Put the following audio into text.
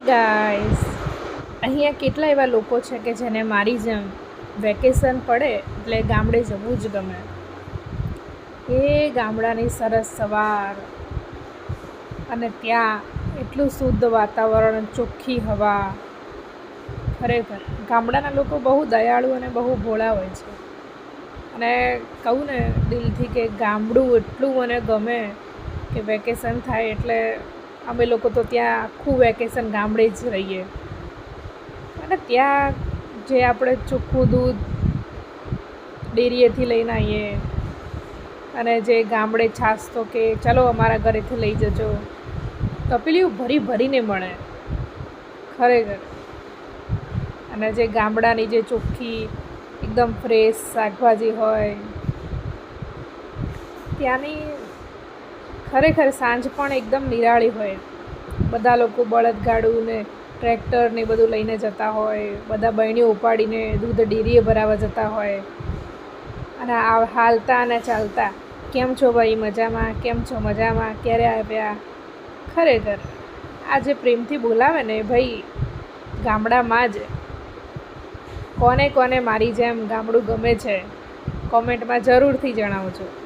Guys અહીંયા કેટલા એવા લોકો છે કે જેને મારી જેમ વેકેશન પડે એટલે ગામડે જવું જ ગમે. એ ગામડાની સરસ સવાર અને ત્યાં એટલું શુદ્ધ વાતાવરણ, ચોખ્ખી હવા. ખરેખર, ગામડાના લોકો બહુ દયાળુ અને બહુ ભોળા હોય છે. અને કહું ને દિલથી કે ગામડું એટલું મને ગમે કે વેકેશન થાય એટલે અમે લોકો તો ત્યાં આખું વેકેશન ગામડે જ રહીએ. અને ત્યાં જે આપણે ચોખ્ખું દૂધ ડેરીએથી લઈને આવીએ. અને જે ગામડે છાશ તો કે ચાલો અમારા ઘરેથી લઈ જજો. તપેલીઓ ભરી ભરીને મળે. ખરેખર. અને જે ગામડાની જે ચોખ્ખી એકદમ ફ્રેશ શાકભાજી હોય, ત્યાંની ખરેખર સાંજ પણ એકદમ નિરાળી હોય. બધા લોકો બળદગાડું ને ટ્રેક્ટર ને બધું લઈને જતા હોય. બધા બહેણીઓ ઉપાડીને દૂધ ડેરીએ ભરાવા જતા હોય. અને આ હાલતા અને ચાલતા, કેમ છો ભાઈ? મજામાં? કેમ છો? મજામાં? ક્યારે આવ્યા? ખરેખર આ જે પ્રેમથી બોલાવે ને ભાઈ, ગામડામાં જ. કોને કોને મારી જેમ ગામડું ગમે છે, કોમેન્ટમાં જરૂરથી જણાવજો.